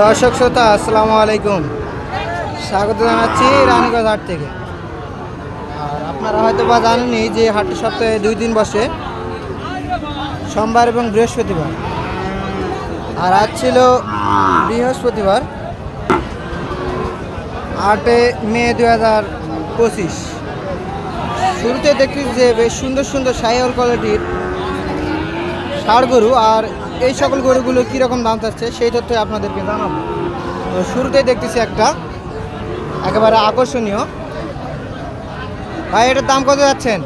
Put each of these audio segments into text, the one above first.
দর্শক শ্রোতা, আসসালামু আলাইকুম। স্বাগত জানাচ্ছি রানীগঞ্জ হাট থেকে। আর আপনারা হয়তো বা জানেনই যে হাটটি সপ্তাহে দুই দিন বসে, সোমবার এবং বৃহস্পতিবার। আর আজ ছিল বৃহস্পতিবার, আটে মে দু হাজার পঁচিশ। শুরুতে দেখছি যে বেশ সুন্দর সুন্দর সাইহল কোয়ালিটির ষাড় গরু আর এই সকল গরুগুলো কীরকম দাম চাচ্ছে সেই তথ্য আপনাদেরকে জানাব। তো শুরুতেই দেখতেছি একটা, একেবারে আকর্ষণীয়। ভাই, এটার দাম কত যাচ্ছেন?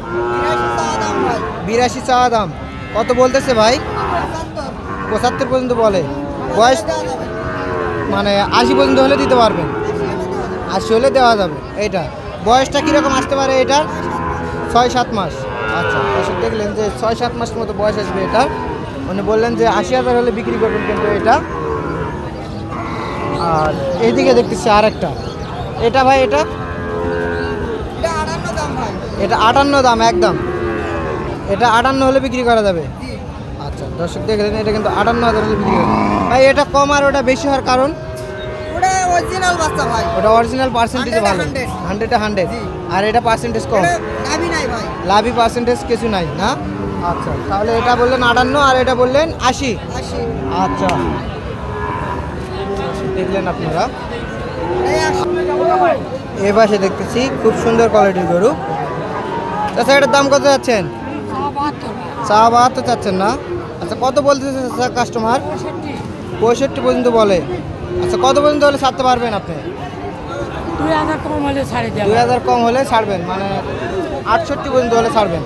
বিরাশি চাওয়া দাম। কত বলতেছে ভাই? পঁচাত্তর পর্যন্ত বলে। বয়স? মানে আশি পর্যন্ত হলে দিতে পারবেন। আশি হলে দেওয়া যাবে, এইটা। বয়সটা কীরকম আসতে পারে এটা? ছয় সাত মাস। আচ্ছা দেখলেন যে ছয় সাত মাস মতো বয়স আসবে এটা। উনি বললেন যে আশি হাজার হলে বিক্রি করবেন কিন্তু এটা। আর এইদিকে দেখতেছি আর একটা এটা ভাই এটা? এটা আটান্ন দাম একদম। এটা আটান্ন হলে বিক্রি করা যাবে? আচ্ছা দর্শক দেখলেন এটা কিন্তু আটান্ন হাজার হলে বিক্রি করা ভাই এটা কম আর ওটা বেশি হওয়ার কারণ? ওটা অরিজিনাল বাচ্চা ভাই। ওটা অরিজিনাল পার্সেন্টেজ ভালো। 100 হান্ড্রেডে হান্ড্রেড আর এটা পার্সেন্টেজ কম? লাভি পার্সেন্টেজ কিছু নাই না? আচ্ছা তাহলে এটা বললেন আটান্ন আর এটা বললেন আশি। আশি। আচ্ছা। দেখলেন আপনারা। এ পাশে দেখতেছি খুব সুন্দর কোয়ালিটির গরু। আচ্ছা এটার দাম কত যাচ্ছেন? চা বাহাত্তর চাচ্ছেন না। আচ্ছা কত বলতেছে কাস্টমার পঁয়ষট্টি। পর্যন্ত বলে। আচ্ছা কত পর্যন্ত হলে ছাড়তে পারবেন আপনি? দুই হাজার কম হলে ছাড়ে দুই হাজার কম হলে ছাড়বেন মানে আটষট্টি পর্যন্ত হলে ছাড়বেন।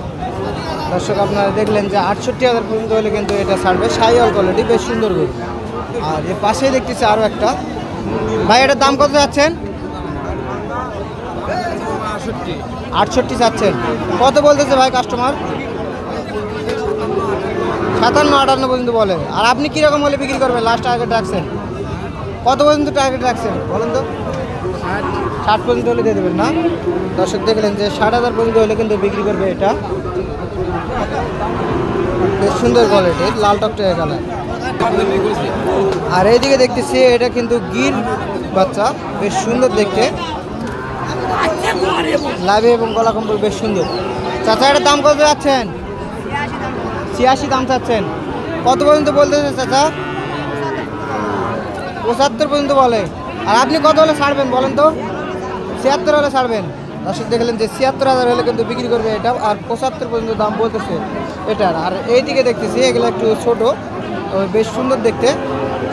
দর্শক, আপনারা দেখলেন যে আটষট্টি হাজার পর্যন্ত হলে কিন্তু এটা ছাড়বে। সাইওয়াল কোয়ালিটি বেশ সুন্দর গরু। আর এর পাশেই দেখতেছি আরও একটা। ভাই, এটার দাম কত যাচ্ছেন? আটষট্টি চাচ্ছেন কত বলতেছে ভাই কাস্টমার সাতান্ন, আটান্ন পর্যন্ত বলে আর আপনি কীরকম হলে বিক্রি করবেন? লাস্ট টার্গেট রাখছেন। কত পর্যন্ত টার্গেট রাখছেন? বলেন তো। ষাট পর্যন্ত হলে দিয়ে দেবেন না। দর্শক দেখলেন যে ষাট হাজার পর্যন্ত হলে কিন্তু বিক্রি করবে এটা। বেশ সুন্দর কোয়ালিটির লাল টকটকে কালার আর এইদিকে দেখতেছি, এটা কিন্তু গির বাচ্চা, বেশ সুন্দর দেখতে। লাভে এবং গলা কম্বল বেশ সুন্দর। চাচা, এটার দাম কত যাচ্ছেন? ছিয়াশি দাম চাচ্ছেন। কত পর্যন্ত বলতেছে চাচা? পঁচাত্তর পর্যন্ত বলে। আর আপনি কত হলে ছাড়বেন বলেন তো? ছিয়াত্তর হলে ছাড়বেন। দর্শক দেখলেন যে ছিয়াত্তর হাজার হলে কিন্তু বিক্রি করবে এটা, আর পঁচাত্তর পর্যন্ত দাম বলতেছে এটার আর এইদিকে দেখতেছি, এগুলো একটু ছোট বেশ সুন্দর দেখতে।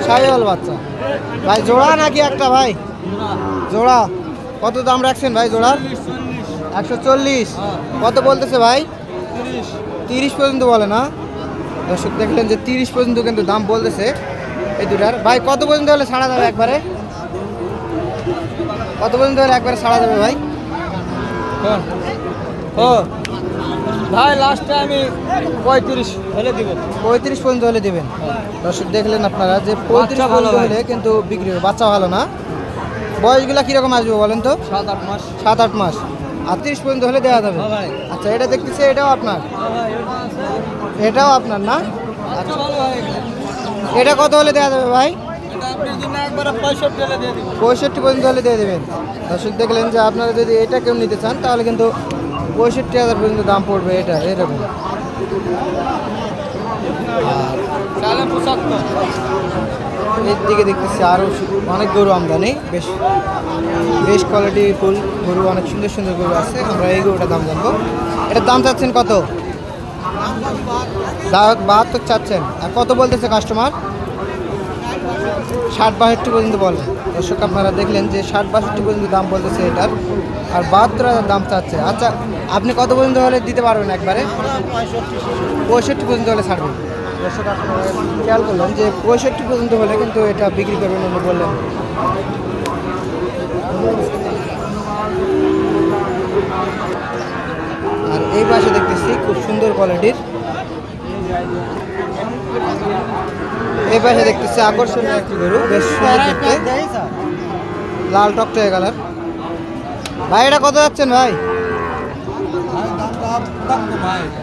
সাইওয়াল বাচ্চা। ভাই, জোড়া নাকি একটা ভাই? জোড়া। কত দাম রাখছেন ভাই জোড়ার একশো চল্লিশ। কত বলতেছে ভাই? তিরিশ পর্যন্ত বলে না। দর্শক দেখলেন যে তিরিশ পর্যন্ত কিন্তু দাম বলতেছে এই দুটার। ভাই, কত পর্যন্ত হলে ছাড়া যাবে একবারে? কত পর্যন্ত হলে একবারে ছাড়া যাবে ভাই? ও ভাই লাস্টে আমি পঁয়ত্রিশ হলে দিব। পঁয়ত্রিশ পর্যন্ত হলে দেবেন। দর্শক দেখলেন আপনারা যে পঁয়ত্রিশ পর্যন্ত হলে কিন্তু বিক্রি হবে। বাচ্চা ভালো না? বয়সগুলা কীরকম আসবে বলেন তো? সাত আট মাস। সাত আট মাস। আর তিরিশ পর্যন্ত হলে দেওয়া যাবে। হ্যাঁ আচ্ছা এটা দেখতেছি এটাও আপনার? এটাও আপনার না? আচ্ছা এটা কত হলে দেওয়া যাবে ভাই? পঁয়ষট্টি পর্যন্ত হলে দিয়ে দেবেন। দর্শক দেখলেন যে আপনারা যদি এটা কেউ নিতে চান, তাহলে কিন্তু পঁয়ষট্টি হাজার পর্যন্ত দাম পড়বে এটা, এরকম। এর দিকে দেখতেছি আরও অনেক গরু আমদানি, বেশ বেশ কোয়ালিটি ফুল গরু, অনেক সুন্দর সুন্দর গরু আছে, আমরা এই গরুটার দাম জানব। এটার দাম চাচ্ছেন কত? বাহাত্তর চাচ্ছেন। আর কত বলতেছে কাস্টমার ষাট বাষট্টি পর্যন্ত বলে। দর্শক, আপনারা দেখলেন যে ষাট বাষট্টি পর্যন্ত দাম বলতেছে এটার। আর বাহাত্তর হাজার দাম চাচ্ছে। আচ্ছা আপনি কত পর্যন্ত হলে দিতে পারবেন একবারে? পঁয়ষট্টি পর্যন্ত হলে ছাড়বেন। দর্শক, আপনারা খেয়াল করলেন যে পঁয়ষট্টি পর্যন্ত হলে কিন্তু এটা বিক্রি করবেন উনি বললেন। আর এই পাশে দেখতেছি খুব সুন্দর কোয়ালিটির এই পাশে দেখতেছি আকর্ষণীয় একটি গরু, বেশ সুন্দর দেখতে। লাল টকটকে কালার ভাই, এটা কত যাচ্ছেন ভাই?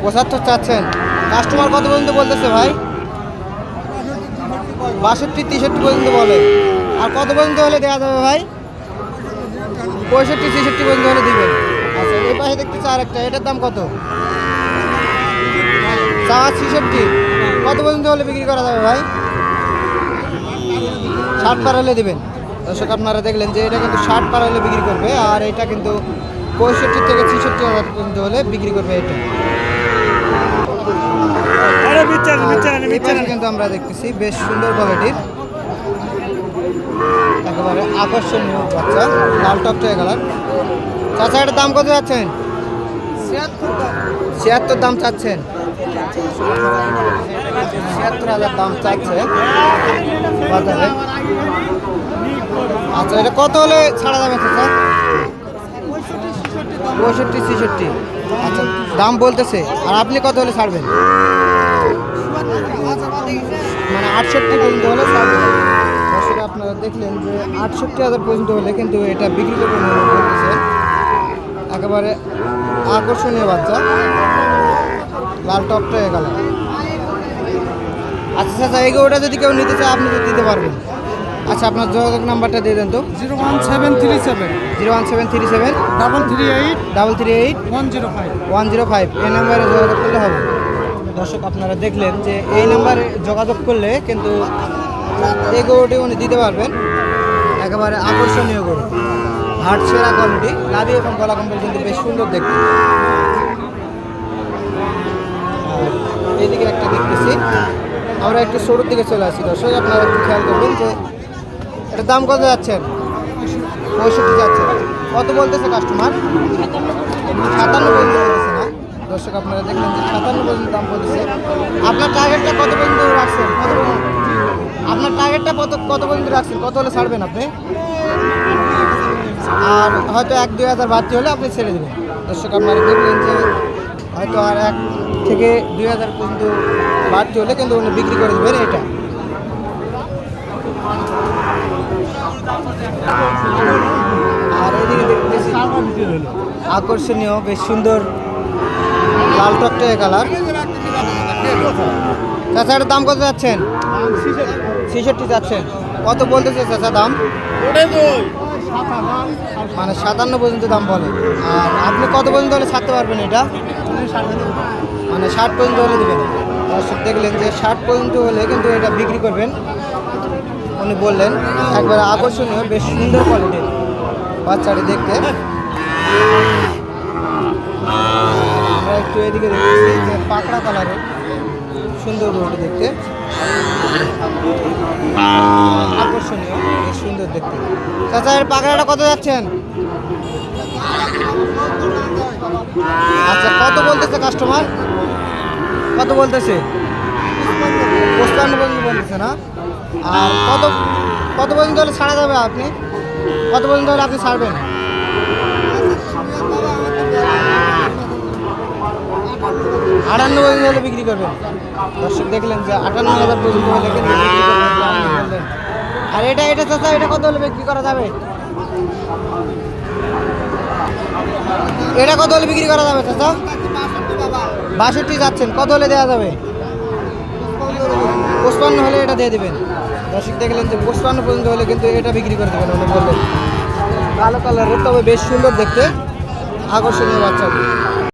পঁচাত্তর চাচ্ছেন। কাস্টমার কত পর্যন্ত বলতেছে ভাই? বাষট্টি, তেষট্টি পর্যন্ত বলে। আর কত পর্যন্ত হলে দেওয়া যাবে ভাই? পঁয়ষট্টি, ছেষট্টি পর্যন্ত হলে দিবেন। আচ্ছা এই পাশে দেখতেছি আর একটা এটার দাম কত? চাওয়া ছেষট্টি। কত পর্যন্ত হলে বিক্রি করা যাবে ভাই? ষাট পার হলে দেবেন। দর্শক আপনারা দেখলেন যে এটা কিন্তু ষাট পার হলে বিক্রি করবে আর এটা কিন্তু পঁয়ষট্টি থেকে ছেষট্টি হাজার পর্যন্ত হলে বিক্রি করবে এটা। আর কিন্তু আমরা দেখতেছি বেশ সুন্দর কোয়ালিটির একেবারে আকর্ষণীয় বাচ্চা লাল টপটা কালার চাচা এটার দাম কত যাচ্ছেন? ছিয়াত্তর দাম চাচ্ছেন। ছিয়াত্তর হাজার দাম চাচ্ছে বাজারে। আচ্ছা এটা কত হলে ছাড়া যাবে চাচা? পঁয়ষট্টি, ছেষট্টি। আচ্ছা দাম বলতেছে। আর আপনি কত হলে ছাড়বেন? মানে আটষট্টি পর্যন্ত হলে ছাড়বেন। আপনারা দেখলেন যে আটষট্টি হাজার পর্যন্ত হলে কিন্তু এটা বিক্রি বলে বলতেছে। একেবারে আকর্ষণীয় বাচ্চা। লাল টপটা গেল। আচ্ছা আচ্ছা এই ওটা যদি কেউ নিতে চায় আপনি তো দিতে পারবেন। আচ্ছা আপনার যোগাযোগ নাম্বারটা দিয়ে দেন তো। Zero one seven three seven. Zero one seven three seven. Double three eight. Double three eight. One zero five. One zero five. এই নাম্বারে যোগাযোগ করলে হবে। দর্শক আপনারা দেখলেন যে এই নাম্বারে যোগাযোগ করলে কিন্তু এই গরুটি উনি দিতে পারবেন। একেবারে আকর্ষণীয় গরু। হাট সেরা কোয়ালিটি নাভি এবং গলা কম্বল কিন্তু বেশ সুন্দর দেখতে। এইদিকে একটা দেখতেছি। আমরা একটু শুরুর দিকে চলে আসি। দর্শক, আপনারা একটু খেয়াল করবেন যে এটার দাম কত যাচ্ছেন পঁয়ষট্টি যাচ্ছে। কত বলতেছে কাস্টমার সাতান্ন পর্যন্ত বলতেছে না। দর্শক, আপনারা দেখলেন যে সাতান্ন পর্যন্ত দাম বলতেছে। আপনার টার্গেটটা কত পর্যন্ত রাখছেন? কত আপনার টার্গেটটা কত কত পর্যন্ত রাখছেন? কত হলে ছাড়বেন আপনি? আর হয়তো এক, দুই হাজার বাড়তি হলে আপনি ছেড়ে দেবেন। দর্শক, আপনারা দেখলেন যে হয়তো আর এক থেকে দুই হাজার পর্যন্ত বাড়তি হলে কিন্তু উনি বিক্রি করে দেবেন এটা। আর এদিকে আকর্ষণীয়, বেশ সুন্দর লাল টকটকে কালার। এটার দাম কত যাচ্ছেন? ছেষট্টি যাচ্ছেন। কত বলতেছে চাচা দাম? মানে সাতান্ন পর্যন্ত দাম বলে। আর আপনি কত পর্যন্ত হলে ছাড়তে পারবেন এটা? মানে ষাট পর্যন্ত হলে দেবেন। দর্শক দেখলেন যে ষাট পর্যন্ত হলে কিন্তু এটা বিক্রি করবেন। উনি বললেন, একবারে আকর্ষণীয়, বেশ সুন্দর কোয়ালিটির বাচ্চাটি দেখতে। আমরা একটু এদিকে দেখতেছি যে পাকড়া কালারের সুন্দর গরুটি দেখতে। আকর্ষণীয়, বেশ সুন্দর দেখতে। চাচা, এর পাকড়াটা কত যাচ্ছেন? আচ্ছা কত বলতেছে কাস্টমার কত বলতেছে? পঁচপান্ন পর্যন্ত বলতেছে না? আর কত কত পর্যন্ত হলে ছাড়া যাবে আপনি? কত পর্যন্ত হলে আপনি ছাড়বেন? আটান্ন পর্যন্ত হলে বিক্রি করবেন। দর্শক দেখলেন যে আটান্ন হাজার পর্যন্ত হলে। আর এটা এটা চাচা, এটা কত হলে বিক্রি করা যাবে? এটা কত হলে বিক্রি করা যাবে চাচা? বাষট্টি যাচ্ছেন। কত হলে দেওয়া যাবে? পঁচপান্ন হলে এটা দিয়ে দেবেন। দর্শক দেখলেন যে পঁচপান্ন পর্যন্ত হলে কিন্তু এটা বিক্রি করে দেবেন উনি বললেন। কালো কালারের, তবে বেশ সুন্দর দেখতে। আকর্ষণীয় বাচ্চা